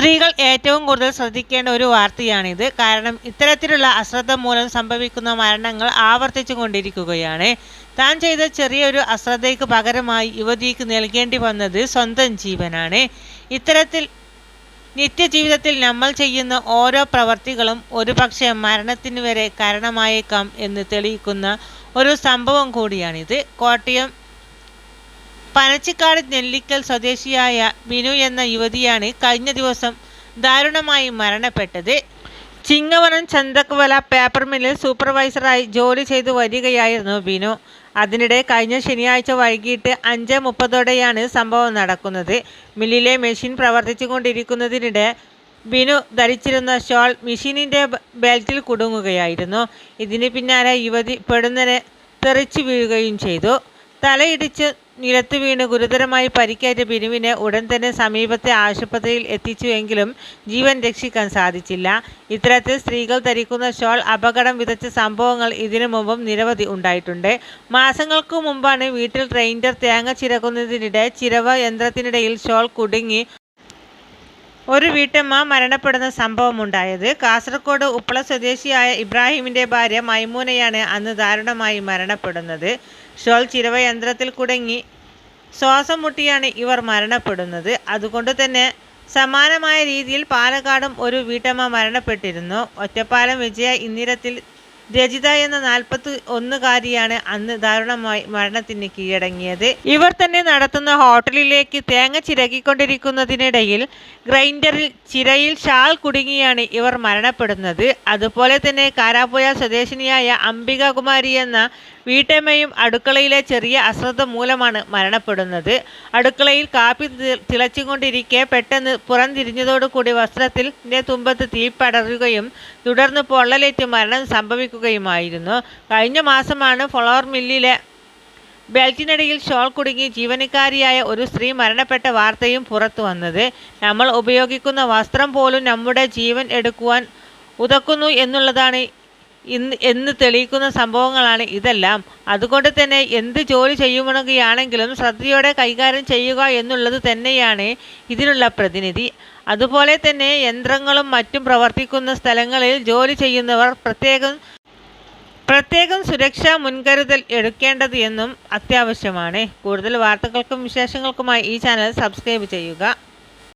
സ്ത്രീകൾ ഏറ്റവും കൂടുതൽ ശ്രദ്ധിക്കേണ്ട ഒരു വാർത്തയാണിത്. കാരണം ഇത്തരത്തിലുള്ള അശ്രദ്ധ മൂലം സംഭവിക്കുന്ന മരണങ്ങൾ ആവർത്തിച്ചു കൊണ്ടിരിക്കുകയാണ്. താൻ ചെയ്ത ചെറിയൊരു അശ്രദ്ധയ്ക്ക് പകരമായി യുവതിക്ക് നൽകേണ്ടി വന്നത് സ്വന്തം ജീവനാണ്. ഇത്തരത്തിൽ നിത്യജീവിതത്തിൽ നമ്മൾ ചെയ്യുന്ന ഓരോ പ്രവർത്തികളും ഒരുപക്ഷെ മരണത്തിന് വരെ കാരണമായേക്കാം എന്ന് തെളിയിക്കുന്ന ഒരു സംഭവം കൂടിയാണിത്. കോട്ടയം പനച്ചിക്കാട് നെല്ലിക്കൽ സ്വദേശിയായ ബിനു എന്ന യുവതിയാണ് കഴിഞ്ഞ ദിവസം ദാരുണമായി മരണപ്പെട്ടത്. ചിങ്ങവനം ചന്തക്കുവല പേപ്പർ മില്ലിൽ സൂപ്പർവൈസറായി ജോലി ചെയ്തു വരികയായിരുന്നു ബിനു അതിനിടെ കഴിഞ്ഞ ശനിയാഴ്ച വൈകിട്ട് അഞ്ച് മുപ്പതോടെയാണ് സംഭവം നടക്കുന്നത്. മില്ലിലെ മെഷീൻ പ്രവർത്തിച്ചുകൊണ്ടിരിക്കുന്നതിനിടെ ബിനു ധരിച്ചിരുന്ന ഷോൾ മെഷീനിന്റെ ബെൽറ്റിൽ കുടുങ്ങുകയായിരുന്നു. ഇതിന് പിന്നാലെ യുവതി പെടുന്നനെ തെറിച്ചു വീഴുകയും ചെയ്തു. തലയിടിച്ച് നിലത്ത് വീണ് ഗുരുതരമായി പരിക്കേറ്റ ബിനുവിനെ ഉടൻ തന്നെ സമീപത്തെ ആശുപത്രിയിൽ എത്തിച്ചുവെങ്കിലും ജീവൻ രക്ഷിക്കാൻ സാധിച്ചില്ല. ഇത്തരത്തിൽ സ്ത്രീകൾ ധരിക്കുന്ന ഷോൾ അപകടം വിതച്ച സംഭവങ്ങൾ ഇതിനു മുമ്പും നിരവധി ഉണ്ടായിട്ടുണ്ട്. മാസങ്ങൾക്കു മുമ്പാണ് വീട്ടിൽ ട്രെയിൻഡർ തേങ്ങ ചിരക്കുന്നതിനിടെ ചിരവ യന്ത്രത്തിനിടയിൽ ഷോൾ കുടുങ്ങി ഒരു വീട്ടമ്മ മരണപ്പെടുന്ന സംഭവമുണ്ടായത്. കാസർഗോഡ് ഉപ്പള സ്വദേശിയായ ഇബ്രാഹിമിന്റെ ഭാര്യ മൈമൂനയാണ് അന്ന് ദാരുണമായി മരണപ്പെടുന്നത്. ഷോൾ ചിരവയന്ത്രത്തിൽ കുടുങ്ങി ശ്വാസം മുട്ടിയാണ് ഇവർ മരണപ്പെടുന്നത്. അതുകൊണ്ട് തന്നെ സമാനമായ രീതിയിൽ പാലക്കാടും ഒരു വീട്ടമ്മ മരണപ്പെട്ടിരുന്നു. ഒറ്റപ്പാലം വിജയ ഇന്ദിരത്തിൽ രജിത എന്ന നാൽപ്പത്തി ഒന്നുകാരിയാണ് അന്ന് ദാരുണമായി മരണത്തിന് കീഴടങ്ങിയത്. ഇവർ തന്നെ നടത്തുന്ന ഹോട്ടലിലേക്ക് തേങ്ങ ചിരകിക്കൊണ്ടിരിക്കുന്നതിനിടയിൽ ഗ്രൈൻഡറിൽ ചിരയിൽ ഷാൾ കുടുങ്ങിയാണ് ഇവർ മരണപ്പെടുന്നത്. അതുപോലെ തന്നെ കാരാപ്പുഴ സ്വദേശിനിയായ അംബികകുമാരി എന്ന വീട്ടമ്മയും അടുക്കളയിലെ ചെറിയ അശ്രദ്ധ മൂലമാണ് മരണപ്പെടുന്നത്. അടുക്കളയിൽ കാപ്പി തിളച്ചുകൊണ്ടിരിക്കെ പെട്ടെന്ന് പുറംതിരിഞ്ഞതോടുകൂടി വസ്ത്രത്തിൽ തുമ്പത്ത് തീ തുടർന്ന് പൊള്ളലേറ്റ് മരണം സംഭവിക്കുകയുമായിരുന്നു കഴിഞ്ഞ മാസമാണ് ഫ്ലോർ മില്ലിലെ ബെൽറ്റിനടിയിൽ ഷോൾ കുടുങ്ങി ജീവനക്കാരിയായ ഒരു സ്ത്രീ മരണപ്പെട്ട വാർത്തയും പുറത്തു വന്നത്. നമ്മൾ ഉപയോഗിക്കുന്ന വസ്ത്രം പോലും നമ്മുടെ ജീവൻ എടുക്കുവാൻ ഉതക്കുന്നു എന്നുള്ളതാണ് ഇന്ന് എന്ന് തെളിയിക്കുന്ന സംഭവങ്ങളാണ് ഇതെല്ലാം. അതുകൊണ്ട് തന്നെ എന്ത് ജോലി ചെയ്യുകയാണെങ്കിലും ശ്രദ്ധയോടെ കൈകാര്യം ചെയ്യുക എന്നുള്ളത് തന്നെയാണ് ഇതിനുള്ള പ്രതിനിധി. അതുപോലെ തന്നെ യന്ത്രങ്ങളും മറ്റും പ്രവർത്തിക്കുന്ന സ്ഥലങ്ങളിൽ ജോലി ചെയ്യുന്നവർ പ്രത്യേകം പ്രത്യേകം സുരക്ഷാ മുൻകരുതൽ എടുക്കേണ്ടത് എന്നും അത്യാവശ്യമാണ്. കൂടുതൽ വാർത്തകൾക്കും വിശേഷങ്ങൾക്കുമായി ഈ ചാനൽ സബ്സ്ക്രൈബ് ചെയ്യുക.